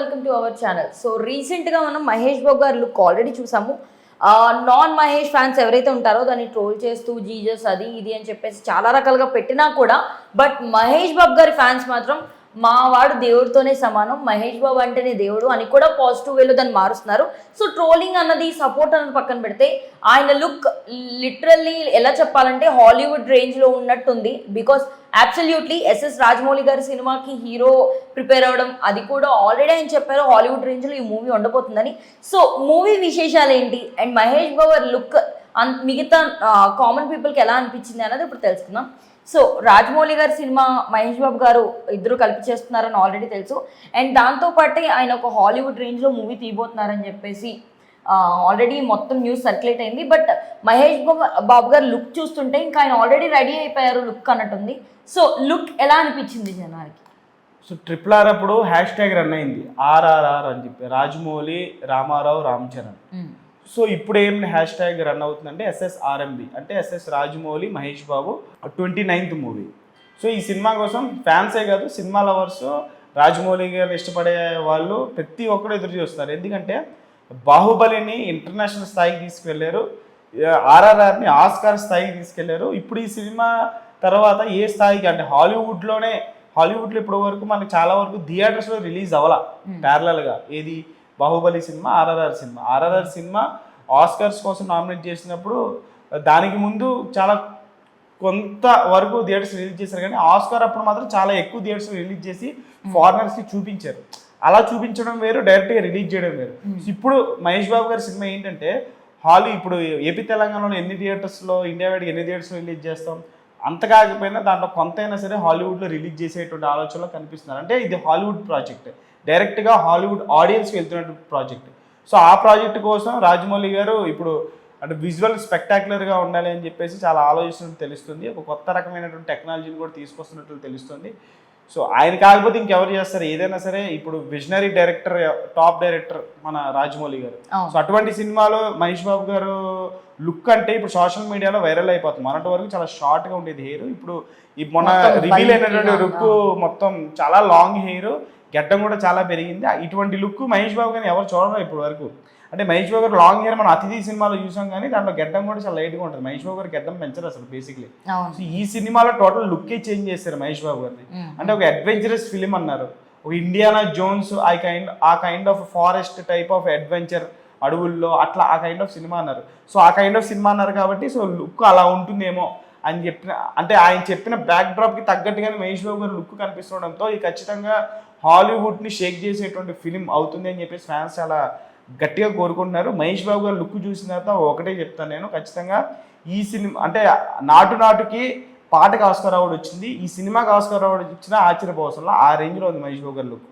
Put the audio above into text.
Welcome to our channel so రీసెంట్గా మనం మహేష్ బాబు గారి లుక్ ఆల్రెడీ చూసాము. నాన్ మహేష్ ఫ్యాన్స్ ఎవరైతే ఉంటారో దాన్ని ట్రోల్ చేస్తూ జీజస్ అది ఇది అని చెప్పేసి చాలా రకాలుగా పెట్టినా కూడా బట్ మహేష్ బాబు గారి ఫ్యాన్స్ మాత్రం మా వాడు దేవుడితోనే సమానం మహేష్ బాబు అంటేనే దేవుడు అని కూడా పాజిటివ్ వేలో దాన్ని మారుస్తున్నారు. సో ట్రోలింగ్ అన్నది సపోర్ట్ అన్నది పక్కన పెడితే ఆయన లుక్ లిటరల్లీ ఎలా చెప్పాలంటే హాలీవుడ్ రేంజ్లో ఉన్నట్టుంది. బికాస్ అబ్సల్యూట్లీ ఎస్ఎస్ రాజమౌళి గారి సినిమాకి హీరో ప్రిపేర్ అవ్వడం అది కూడా ఆల్రెడీ ఆయన చెప్పారు హాలీవుడ్ రేంజ్లో ఈ మూవీ ఉండబోతుందని. సో మూవీ విశేషాలు ఏంటి అండ్ మహేష్ బాబు లుక్ మిగతా కామన్ పీపుల్కి ఎలా అనిపించింది అన్నది ఇప్పుడు తెలుసుకుందాం. సో రాజమౌళి గారి సినిమా మహేష్ బాబు గారు ఇద్దరు కలిపి చేస్తున్నారని ఆల్రెడీ తెలుసు. అండ్ దాంతోపాటే ఆయన ఒక హాలీవుడ్ రేంజ్లో మూవీ తీయబోతున్నారని చెప్పేసి ఆల్రెడీ మొత్తం న్యూస్ సర్క్యులేట్ అయింది. బట్ మహేష్ బాబు బాబు గారు లుక్ చూస్తుంటే ఇంకా ఆయన ఆల్రెడీ రెడీ అయిపోయారు లుక్ అన్నట్టుంది. సో లుక్ ఎలా అనిపించింది జనానికి సో ట్రిపుల్ ఆర్ అప్పుడు హ్యాష్ ట్యాగ్ రన్ అయింది ఆర్ఆర్ఆర్ అని చెప్పి రాజమౌళి రామారావు రామ్ చరణ్. సో ఇప్పుడు ఏం హ్యాష్ ట్యాగ్ రన్ అవుతుందంటే ఎస్ఎస్ఆర్ఎంబి అంటే SS Rajamouli Mahesh Babu twenty ninth movie. So ఈ సినిమా కోసం ఫ్యాన్సే కాదు సినిమా లవర్స్ రాజమౌళి గారిని ఇష్టపడే వాళ్ళు ప్రతి ఒక్కరు ఎదురు చూస్తారు ఎందుకంటే బాహుబలిని ఇంటర్నేషనల్ స్థాయికి తీసుకెళ్ళారు ఆర్ఆర్ఆర్ని ఆస్కార్ స్థాయికి తీసుకెళ్ళారు. ఇప్పుడు ఈ సినిమా తర్వాత ఏ స్థాయికి అంటే హాలీవుడ్లోనే హాలీవుడ్లో ఇప్పటి వరకు మనకి చాలా వరకు థియేటర్స్లో రిలీజ్ అవ్వాల ప్యారలల్గా. ఏది? బాహుబలి సినిమా ఆర్ఆర్ఆర్ సినిమా. ఆర్ఆర్ఆర్ సినిమా ఆస్కర్స్ కోసం నామినేట్ చేసినప్పుడు దానికి ముందు చాలా కొంత వరకు థియేటర్స్ రిలీజ్ చేశారు కానీ ఆస్కార్ అప్పుడు మాత్రం చాలా ఎక్కువ థియేటర్స్ రిలీజ్ చేసి ఫారినర్స్కి చూపించారు. అలా చూపించడం వేరు డైరెక్ట్గా రిలీజ్ చేయడం వేరు. ఇప్పుడు మహేష్ బాబు గారి సినిమా ఏంటంటే హాల్ ఇప్పుడు ఏపీ తెలంగాణలో ఎన్ని థియేటర్స్లో ఇండియా వైడ్గా ఎన్ని థియేటర్స్లో రిలీజ్ చేస్తాం? అంత కాకపోయినా దాంట్లో కొంత అయినా సరే హాలీవుడ్లో రిలీజ్ చేసేటువంటి ఆలోచనలో కనిపిస్తున్నారు. అంటే ఇది హాలీవుడ్ ప్రాజెక్ట్. డైరెక్ట్గా హాలీవుడ్ ఆడియన్స్కి వెళ్తున్నటువంటి ప్రాజెక్ట్. సో ఆ ప్రాజెక్ట్ కోసం రాజమౌళి గారు ఇప్పుడు అంటే విజువల్ స్పెక్టాక్యులర్గా ఉండాలి అని చెప్పేసి చాలా ఆలోచిస్తున్నట్టు తెలుస్తుంది. ఒక కొత్త రకమైనటువంటి టెక్నాలజీని కూడా తీసుకొస్తున్నట్లు తెలుస్తుంది. సో ఆయన కాకపోతే ఇంకెవరు చేస్తారు? ఏదైనా సరే ఇప్పుడు విజనరీ డైరెక్టర్ టాప్ డైరెక్టర్ మన రాజమౌళి గారు. సో అటువంటి సినిమాలో మహేష్ బాబు గారు లుక్ అంటే ఇప్పుడు సోషల్ మీడియాలో వైరల్ అయిపోతుంది. మొన్నటి వరకు చాలా షార్ట్గా ఉండేది హెయిర్. ఇప్పుడు ఈ మొన్న రివీల్ అయినటువంటి లుక్ మొత్తం చాలా లాంగ్ హెయిర్. గడ్డం కూడా చాలా పెరిగింది. ఇటువంటి లుక్ మహేష్ బాబు గారిని ఎవరు చూడరు ఇప్పుడు వరకు. అంటే మహేష్ బాబు గారు లాంగ్ హెయిర్ మనం అతిథి సినిమాలో చూసాం కానీ దాంట్లో గడ్డం కూడా చాలా లైట్గా ఉంటుంది. మహేష్ బాబు గారు గడ్డం పెంచరు అసలు బేసిక్లీ సో ఈ సినిమాలో టోటల్ లుక్కే చేంజ్ చేశారు మహేష్ బాబు గారిని. అంటే ఒక అడ్వెంచరస్ ఫిలిం అన్నారు. ఒక ఇండియానా జోన్స్ ఆ కైండ్ ఆ kind of forest type of adventure అడవుల్లో అట్లా ఆ కైండ్ ఆఫ్ సినిమా అన్నారు. సో ఆ కైండ్ ఆఫ్ సినిమా అన్నారు కాబట్టి సో లుక్ అలా ఉంటుందేమో అని చెప్పిన అంటే ఆయన చెప్పిన బ్యాక్ డ్రాప్కి తగ్గట్టుగానే మహేష్ బాబు గారు లుక్ కనిపిస్తుండడంతో ఇది ఖచ్చితంగా హాలీవుడ్ని షేక్ చేసేటువంటి ఫిలిం అవుతుంది అని చెప్పేసి ఫ్యాన్స్ చాలా గట్టిగా కోరుకుంటున్నారు. మహేష్ బాబు గారు లుక్ చూసిన తర్వాత ఒకటే చెప్తాను నేను. ఖచ్చితంగా ఈ సినిమా అంటే నాటు నాటుకి పాటకి ఆస్కార్ అవార్డు వచ్చింది. ఈ సినిమాకి ఆస్కార్ అవార్డు ఇచ్చినా ఆశ్చర్యపోవసంలో ఆ రేంజ్లో ఉంది మహేష్ బాబు గారి లుక్